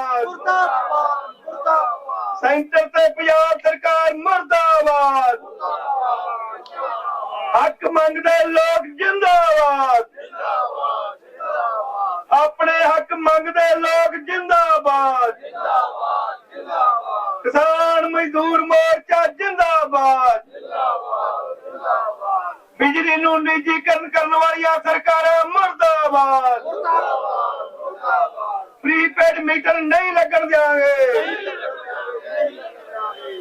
ਮੁਰਦਾਬਾਦ। ਮੁਰਦਾਬਾਦ ਮੁਰਦਾਬਾਦ। ਸੈਂਟਰ ਤੇ ਪੰਜਾਬ ਸਰਕਾਰ ਮੁਰਦਾਬਾਦ। ਹੱਕ ਮੰਗਦੇ ਲੋਕ ਜਿੰਦਾਬਾਦ। ਆਪਣੇ ਹੱਕ ਮੰਗਦੇ ਲੋਕ ਜਿੰਦਾਬਾਦ। ਕਿਸਾਨ ਮਜ਼ਦੂਰ ਮੋਰਚਾ ਜਿੰਦਾਬਾਦ। ਬਿਜਲੀ ਨੂੰ ਨਿੱਜੀਕਰਨ ਕਰਨ ਵਾਲੀਆਂ ਸਰਕਾਰਾਂ ਮੁਰਦਾਬਾਦ। ਪ੍ਰੀਪੇਡ ਮੀਟਰ ਨਹੀਂ ਲੱਗਣ ਦਿਆਂਗੇ।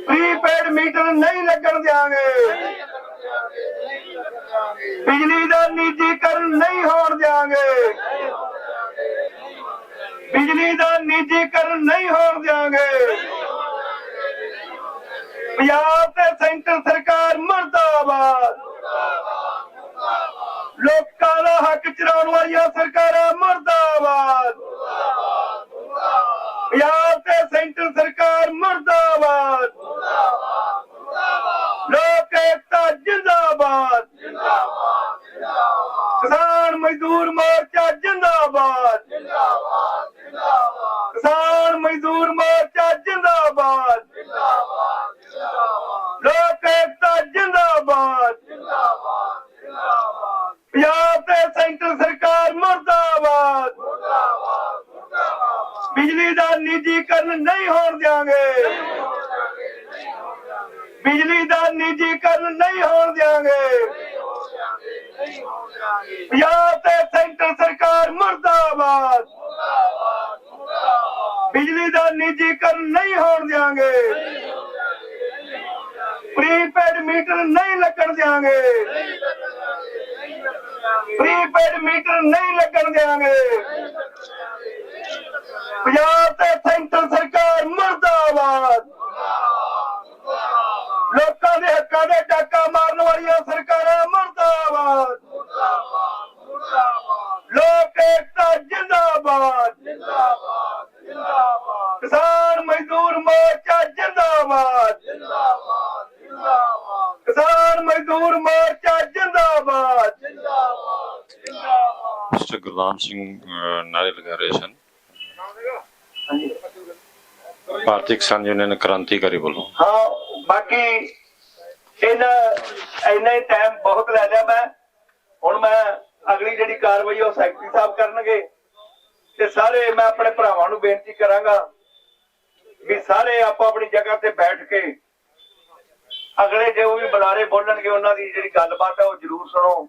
ਪ੍ਰੀਪੇਡ ਮੀਟਰ ਨਹੀਂ ਲੱਗਣ ਦਿਆਂਗੇ। ਬਿਜਲੀ ਦਾ ਨਿੱਜੀਕਰਨ ਨਹੀਂ ਹੋਣ ਦਿਆਂਗੇ। ਬਿਜਲੀ ਦਾ ਨਿੱਜੀਕਰਨ ਨਹੀਂ ਹੋਣ ਦਿਆਂਗੇ। ਪੰਜਾਬ ਤੇ ਸੈਂਟਰ ਸਰਕਾਰ ਮਰਦਾਬਾਦ। ਲੋਕਾਂ ਦਾ ਹੱਕ ਚਰਾਉਣ ਵਾਲੀਆਂ ਸਰਕਾਰਾਂ ਮਰਦਾਬਾਦ ਪੰਜਾਬ ਤੇ ਸੈਂਟਰ ਸਰਕਾਰ ਮਰਦਾਬਾਦ ਲੋਕ ਏਕਤਾ ਜਿੰਦਾਬਾਦ। ਕਿਸਾਨ ਮਜ਼ਦੂਰ ਮੋਰਚਾ ਜਿੰਦਾਬਾਦ। ਕਿਸਾਨ ਮਜ਼ਦੂਰ ਮੋਰਚਾ ਜਿੰਦਾਬਾਦ। ਲੋਕ ਏਕਤਾ ਜਿੰਦਾਬਾਦ। ਪੰਜਾਬ ਤੇ ਸੈਂਟਰ ਸਰਕਾਰ ਮਰਦਾਬਾਦ। ਬਿਜਲੀ ਦਾ ਨਿੱਜੀਕਰਨ ਨਹੀਂ ਹੋਣ ਦਿਆਂਗੇ। ਬਿਜਲੀ ਦਾ ਨਿੱਜੀਕਰਨ ਨਹੀਂ ਹੋਣ ਦਿਆਂਗੇ। ਪੰਜਾਬ ਤੇ ਸੈਂਟਰ ਸਰਕਾਰ ਮਰਦਾਬਾਦ। ਬਿਜਲੀ ਦਾ ਨਿੱਜੀਕਰਨ ਨਹੀਂ ਹੋਣ ਦਿਆਂਗੇ। ਪ੍ਰੀਪੇਡ ਮੀਟਰ ਨਹੀਂ ਲੱਗਣ ਦਿਆਂਗੇ। ਪ੍ਰੀਪੇਡ ਮੀਟਰ ਨਹੀਂ ਲੱਗਣ ਦਿਆਂਗੇ। ਪੰਜਾਬ ਤੇ ਸੈਂਟਰ ਸਰਕਾਰ ਮਰਦਾਬਾਦ ਲੋਕਾਂ ਦੇ ਹੱਕਾਂ ਦੇ ਡਾਕਾ ਮਾਰਨ ਵਾਲੀਆਂ ਸਰਕਾਰਾਂ ਮਰਦਾਬਾਦ। ਲੋਕ ਏਕਤਾ ਜਿੰਦਾਬਾਦ। ਕਿਸਾਨ ਮਜ਼ਦੂਰ ਮੋਰਚਾ ਜਿੰਦਾਬਾਦ। ਕਿਸਾਨ ਮਜ਼ਦੂਰ ਮੋਰਚਾ ਜਿੰਦਾਬਾਦ। ਮਿਸਟਰ ਗੁਰਨਾਮ ਸਿੰਘ ਨਾਰੇ ਲਗਾ ਰਹੇ ਸਨ। ਭਾਰਤੀ ਕਿਸਾਨ ਯੂਨੀਅਨ ਕ੍ਰਾਂਤੀਕਾਰੀ ਵੱਲੋਂ। ਹਾਂ ਬਾਕੀ ਇਹਨਾਂ ਇੰਨਾ ਹੀ ਟਾਈਮ ਬਹੁਤ ਲੈ ਲਿਆ ਮੈਂ। ਹੁਣ ਮੈਂ ਅਗਲੀ ਜਿਹੜੀ ਕਾਰਵਾਈ ਉਹ ਸੈਕਟਰੀ ਸਾਹਿਬ ਕਰਨਗੇ। ਤੇ ਸਾਰੇ ਮੈਂ ਆਪਣੇ ਭਰਾਵਾਂ ਨੂੰ ਬੇਨਤੀ ਕਰਾਂਗਾ ਵੀ ਸਾਰੇ ਆਪੋ ਆਪਣੀ ਜਗ੍ਹਾ ਤੇ ਬੈਠ ਕੇ ਅਗਲੇ ਜੋ ਵੀ ਬੁਲਾਰੇ ਬੋਲਣਗੇ, ਉਹਨਾਂ ਦੀ ਜਿਹੜੀ ਗੱਲਬਾਤ ਹੈ ਉਹ ਜ਼ਰੂਰ ਸੁਣੋ।